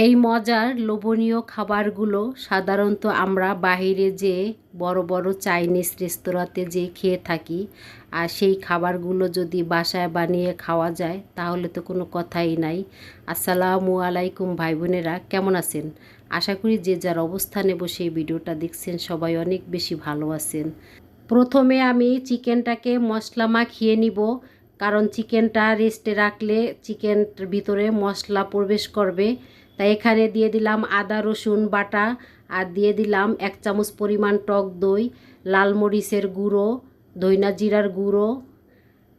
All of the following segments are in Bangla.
এই মজার লোভনীয় খাবারগুলো সাধারণত আমরা বাইরে যে বড় বড় চাইনিজ রেস্তোরাঁতে যে খেয়ে থাকি, আর সেই খাবারগুলো যদি বাসায় বানিয়ে খাওয়া যায়, তাহলে তো কোনো কথাই নাই। আসসালামু আলাইকুম ভাই বোনেরা কেমন আছেন? আশা করি যে যার অবস্থানে বসে ভিডিওটা দেখছেন সবাই অনেক বেশি ভালো আছেন। প্রথমে আমি চিকেনটাকে মশলা মাখিয়ে নিব, কারণ চিকেনটা রেস্টে রাখলে চিকেনটার ভিতরে মশলা প্রবেশ করবে। তাই এখানে দিয়ে দিলাম আদা, রসুন, বাটা আর দিয়ে দিলাম এক চামচ পরিমাণ টক দই, লাল মরিচের গুঁড়ো দইনা জিরার গুঁড়ো,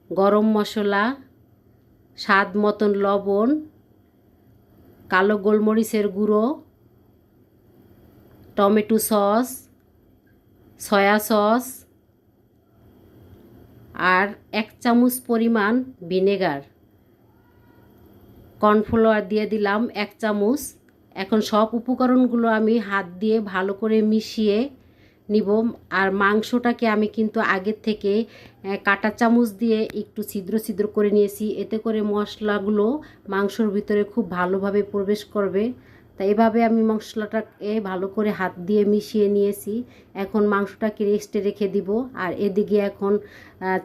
গরম মশলা, স্বাদ মতন লবণ, কালো গোলমরিচের গুঁড়ো, টমেটো সস, সয়া সস আর এক চামচ পরিমাণ ভিনেগার। কর্নফ্লাওয়ার দিয়ে দিলাম এক চামচ। এখন সব উপকরণগুলো আমি হাত দিয়ে ভালো করে মিশিয়ে নিব। আর মাংসটাকে আমি কিন্তু আগের থেকে কাটা চামচ দিয়ে একটু ছিদ্র ছিদ্র করে নিয়েছি। এতে করে মশলাগুলো মাংসর ভিতরে খুব ভালোভাবে প্রবেশ করবে। তাই এভাবে আমি মশলাটাকে ভালো করে হাত দিয়ে মিশিয়ে নিয়েছি। এখন মাংসটাকে রেস্টে রেখে দিব। আর এদিকে এখন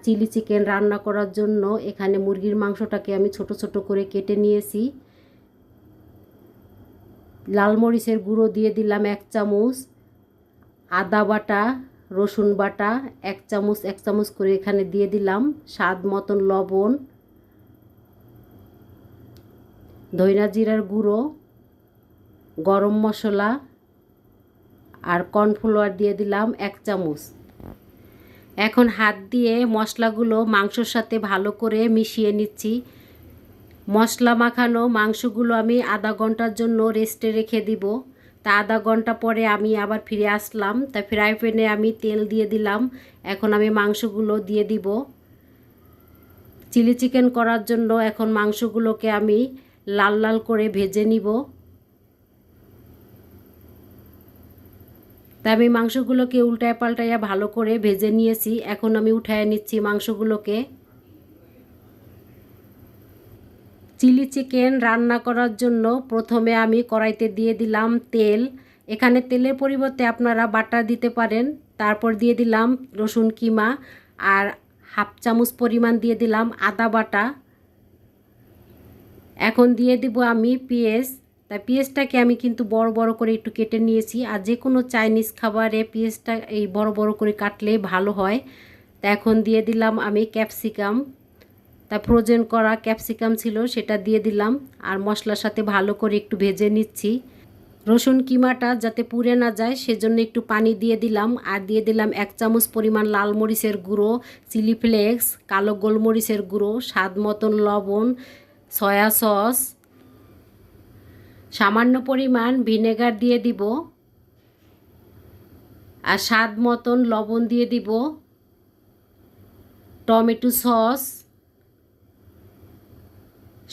চিলি চিকেন রান্না করার জন্য এখানে মুরগির মাংসটাকে আমি ছোট ছোট করে কেটে নিয়েছি। লাল মরিচের গুঁড়ো দিয়ে দিলাম এক চামচ, আদা বাটা, রসুন বাটা, এক চামচ এক চামচ করে এখানে দিয়ে দিলাম স্বাদ মতন লবণ, ধইনা জিরার গুঁড়ো। গরম মশলা আর কর্নফ্লাওয়ার দিয়ে দিলাম এক চামচ। এখন হাত দিয়ে মশলাগুলো মাংসর সাথে ভালো করে মিশিয়ে নিচ্ছি। মশলা মাখানো মাংসগুলো আমি আধা ঘণ্টার জন্য রেস্টে রেখে দিব। তা আধা ঘণ্টা পরে আমি আবার ফিরে আসলাম। তা ফ্রাই প্যানে আমি তেল দিয়ে দিলাম। এখন আমি মাংসগুলো দিয়ে দিব। চিলি চিকেন করার জন্য এখন মাংসগুলোকে আমি লাল লাল করে ভেজে নিব। তা আমি মাংসগুলোকে উল্টায় পাল্টাইয়া ভালো করে ভেজে নিয়েছি। এখন আমি উঠায় নিচ্ছি মাংসগুলোকে। চিলি চিকেন রান্না করার জন্য প্রথমে আমি কড়াইতে দিয়ে দিলাম তেল। এখানে তেলের পরিবর্তে আপনারা বাটার দিতে পারেন। তারপর দিয়ে দিলাম রসুন কিমা আর হাফ চামচ পরিমাণ দিয়ে দিলাম আদা বাটা। এখন দিয়ে দিব আমি পেঁয়াজ। তাই পেঁয়াজটাকে আমি কিন্তু বড় বড় করে একটু কেটে নিয়েছি আর যে কোনো চাইনিজ খাবারে পেঁয়াজটা এই বড় বড় করে কাটলে ভালো হয়। তা এখন দিয়ে দিলাম আমি ক্যাপসিকাম। তা ফ্রোজেন করা ক্যাপসিকাম ছিল সেটা দিয়ে দিলাম আর মশলার সাথে ভালো করে একটু ভেজে নিচ্ছি। রসুন কিমাটা যাতে পুড়ে না যায় সেজন্য একটু পানি দিয়ে দিলাম আর দিয়ে দিলাম এক চামচ পরিমাণ লাল মরিচের গুঁড়ো, চিলি ফ্লেক্স, কালো গোলমরিচের গুঁড়ো, স্বাদ মতন লবণ, সয়া সস সামান্য পরিমাণ ভিনেগার দিয়ে দিব আর স্বাদ মতন লবণ দিয়ে দিব, টমেটো সস।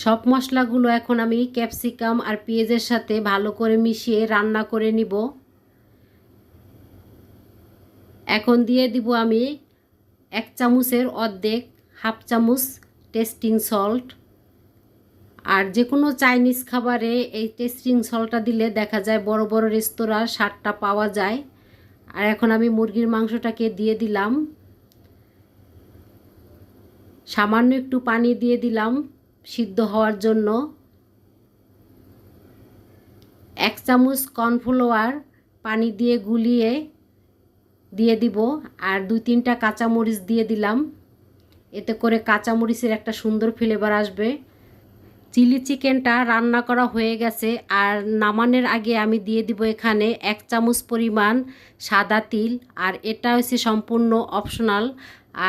সব মশলাগুলো এখন আমি ক্যাপসিকাম আর পেঁয়াজের সাথে ভালো করে মিশিয়ে রান্না করে নিব। এখন দিয়ে দিব আমি এক চামচের অর্ধেক, হাফ চামচ টেস্টিং সল্ট। আর যে কোনো চাইনিজ খাবারে এই টেস্টিং সলটা দিলে দেখা যায় বড় বড় রেস্তোরাঁ সারটা পাওয়া যায়। আর এখন আমি মুরগির মাংসটাকে দিয়ে দিলাম। সামান্য একটু পানি দিয়ে দিলাম সিদ্ধ হওয়ার জন্য। এক চামচ কর্নফ্লাওয়ার পানি দিয়ে গুলিয়ে দিয়ে দিব আর দুই তিনটা কাঁচামরিচ দিয়ে দিলাম। এতে করে কাঁচামরিচের একটা সুন্দর ফ্লেভার আসবে। চিলি চিকেনটা রান্না করা হয়ে গেছে আর নামানের আগে আমি দিয়ে দিব এখানে এক চামচ পরিমাণ সাদা তিল আর এটা হচ্ছে সম্পূর্ণ অপশনাল।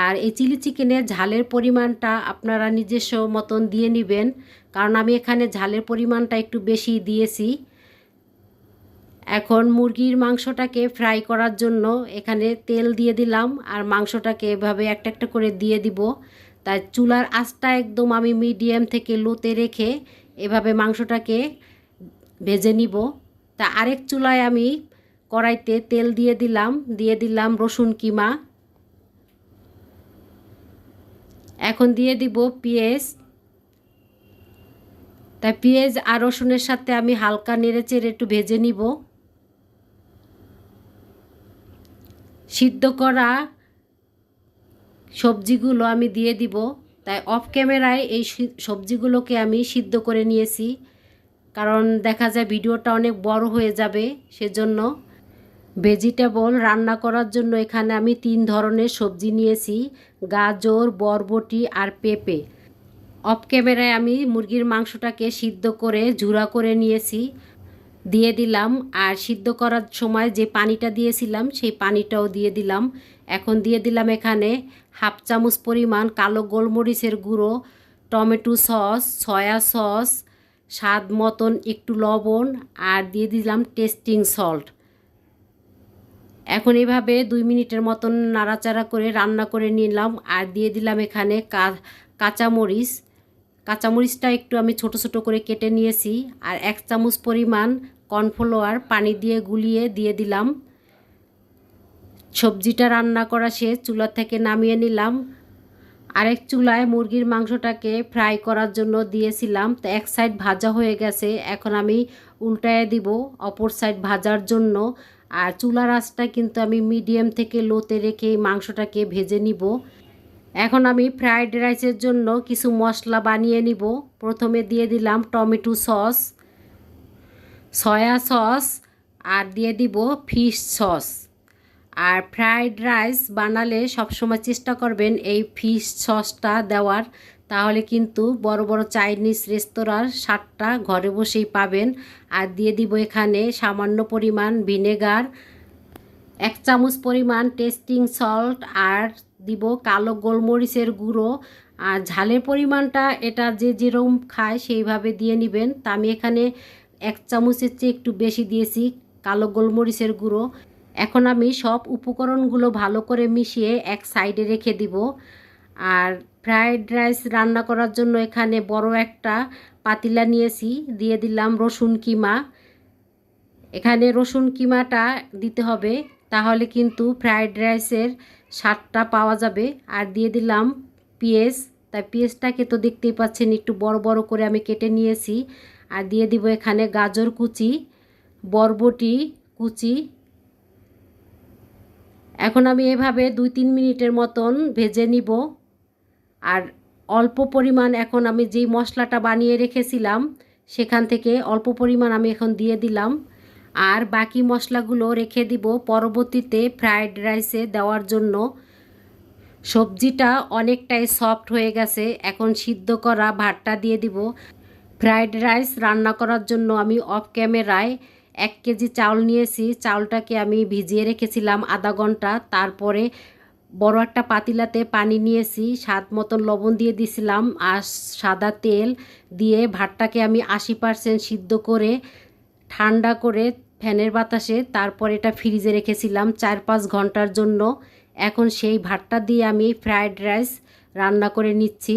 আর এই চিলি চিকেনের ঝালের পরিমাণটা আপনারা নিজস্ব মতন দিয়ে নেবেন, কারণ আমি এখানে ঝালের পরিমাণটা একটু বেশি দিয়েছি। এখন মুরগির মাংসটাকে ফ্রাই করার জন্য এখানে তেল দিয়ে দিলাম আর মাংসটাকে এভাবে একটা একটা করে দিয়ে দিব। তাই চুলার আঁচটা একদম আমি মিডিয়াম থেকে লোতে রেখে এভাবে মাংসটাকে ভেজে নিব। তা আরেক চুলায় আমি কড়াইতে তেল দিয়ে দিলাম দিয়ে দিলাম রসুন কিমা। এখন দিয়ে দিব পেঁয়াজ। তাই পেঁয়াজ আর রসুনের সাথে আমি হালকা নেড়ে চেড়ে একটু ভেজে নিব। সিদ্ধ করা সবজিগুলো আমি দিয়ে দিব। তাই অফ ক্যামেরায় এই সবজিগুলোকে আমি সিদ্ধ করে নিয়েছি। কারণ দেখা যায় ভিডিওটা অনেক বড় হয়ে যাবে, সেজন্য ভেজিটেবল রান্না করার জন্য এখানে আমি তিন ধরনের সবজি নিয়েছি, গাজর, বরবটি আর পেঁপে। অফ ক্যামেরায় আমি মুরগির মাংসটাকে সিদ্ধ করে ঝুরা করে নিয়েছি। দিয়ে দিলাম। আর সিদ্ধ করার সময় যে পানিটা দিয়েছিলাম, সেই পানিটাও দিয়ে দিলাম। এখন দিয়ে দিলাম এখানে হাফ চামচ পরিমাণ কালো গোলমরিচের গুঁড়ো, টমেটো সস, সয়া সস, স্বাদ মতন একটু লবণ, আর দিয়ে দিলাম টেস্টিং সল্ট। এখন এভাবে দুই মিনিটের মতন নাড়াচাড়া করে রান্না করে নিলাম। আর দিয়ে দিলাম এখানে কাঁচামরিচ। কাঁচামরিচটা একটু আমি ছোট ছোট করে কেটে নিয়েছি। আর এক চামচ পরিমাণ কর্নফ্লাওয়ার পানি দিয়ে গুলিয়ে দিয়ে দিলাম। সবজিটা রান্না করা শেষ, চুলা থেকে নামিয়ে নিলাম। আরেক চুলায় মুরগির মাংসটাকে ফ্রাই করার জন্য দিয়েছিলাম। তো এক সাইড ভাজা হয়ে গেছে, এখন আমি উল্টায় দিব অপর সাইড ভাজার জন্য। আর চুলার আঁচটা কিন্তু আমি মিডিয়াম থেকে লোতে রেখে মাংসটাকে ভেজে নিব। এখন আমি ফ্রাইড রাইসের জন্য কিছু মশলা বানিয়ে নিব। প্রথমে দিয়ে দিলাম টমেটো সস। সয়া সস আর দিয়ে দিব ফিশ সস আর ফ্রাইড রাইস বানালে সবসময় চেষ্টা করবেন এই ফিশ সসটা দেওয়ার। তাহলে কিন্তু বড় বড় চাইনিজ রেস্তোরাঁর স্বাদটা ঘরে বসেই পাবেন। আর দিয়ে দিব এখানে সামান্য পরিমাণ ভিনেগার, এক চামচ পরিমাণ টেস্টিং সল্ট, আর দিব কালো গোলমরিচের গুঁড়ো। আর ঝালের পরিমাণটা এটা যে যেরকম খায় সেইভাবে দিয়ে নেবেন। তা আমি এখানে এক চামচের চেয়ে একটু বেশি দিয়েছি কালো গোলমরিচের গুঁড়ো। এখন আমি সব উপকরণগুলো ভালো করে মিশিয়ে এক সাইডে রেখে দিব। আর ফ্রায়েড রাইস রান্না করার জন্য এখানে বড় একটা পাতিলা নিয়েছি, দিয়ে দিলাম রসুন কিমা। এখানে রসুন কিমাটা দিতে হবে, তাহলে কিন্তু ফ্রায়েড রাইসের স্বাদটা পাওয়া যাবে। আর দিয়ে দিলাম পেঁয়াজ, তাই পেঁয়াজটাকে তো দেখতেই পাচ্ছেন একটু বড় বড় করে আমি কেটে নিয়েছি। আর দিয়ে দিব এখানে গাজর কুচি, বরবটি কুচি। এখন আমি এভাবে দুই তিন মিনিটের মতন ভেজে নিব। আর অল্প পরিমাণ এখন আমি যেই মশলাটা বানিয়ে রেখেছিলাম, সেখান থেকে অল্প পরিমাণ আমি এখন দিয়ে দিলাম। আর বাকি মশলাগুলো রেখে দিব পরবর্তীতে ফ্রায়েড রাইসে দেওয়ার জন্য। সবজিটা অনেকটাই সফট হয়ে গেছে, এখন সিদ্ধ করা ভাতটা দিয়ে দিব। ফ্রায়েড রাইস রান্না করার জন্য আমি অফ ক্যামেরায় এক কেজি চাউল নিয়েছি। চাউলটাকে আমি ভিজিয়ে রেখেছিলাম আধা ঘণ্টা। তারপরে বড় একটা পাতিলাতে পানি নিয়েছি, স্বাদ মতন লবণ দিয়ে দিছিলাম আর সাদা তেল দিয়ে ভাতটাকে আমি আশি পারসেন্ট সিদ্ধ করে, ঠান্ডা করে ফ্যানের বাতাসে তারপর এটা ফ্রিজে রেখেছিলাম চার পাঁচ ঘণ্টার জন্য। এখন সেই ভাতটা দিয়ে আমি ফ্রায়েড রাইস রান্না করে নিচ্ছি।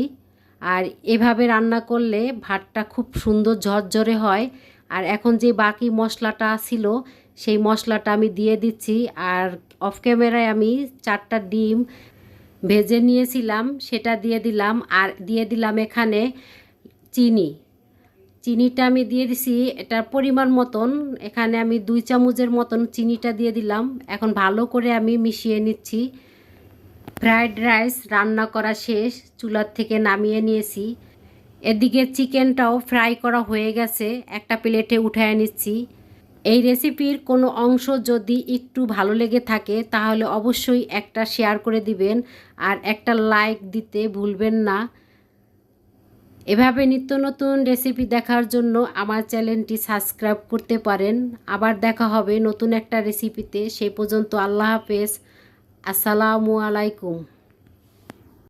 আর এভাবে রান্না করলে ভাতটা খুব সুন্দর ঝরঝরে হয়। আর এখন যে বাকি মশলাটা ছিল, সেই মশলাটা আমি দিয়ে দিচ্ছি। আর অফ ক্যামেরায় আমি চারটা ডিম ভেজে নিয়েছিলাম, সেটা দিয়ে দিলাম। আর দিয়ে দিলাম এখানে চিনি। চিনিটা আমি দিয়ে দিছি, এটার পরিমাণ মতন। এখানে আমি দুই চামচের মতন চিনিটা দিয়ে দিলাম। এখন ভালো করে আমি মিশিয়ে নিচ্ছি। ফ্রায়েড রাইস রান্না করা শেষ, চুলার থেকে নামিয়ে নিয়েছি। এদিকে চিকেনটাও ফ্রাই করা হয়ে গেছে, একটা প্লেটে উঠায় নিচ্ছি। এই রেসিপির কোনো অংশ যদি একটু ভালো লেগে থাকে, তাহলে অবশ্যই একটা শেয়ার করে দিবেন আর একটা লাইক দিতে ভুলবেন না। এভাবে নিত্য নতুন রেসিপি দেখার জন্য আমার চ্যানেলটি সাবস্ক্রাইব করতে পারেন। আবার দেখা হবে নতুন একটা রেসিপিতে। সেই পর্যন্ত আল্লাহ হাফেজ। আসসালামু আলাইকুম।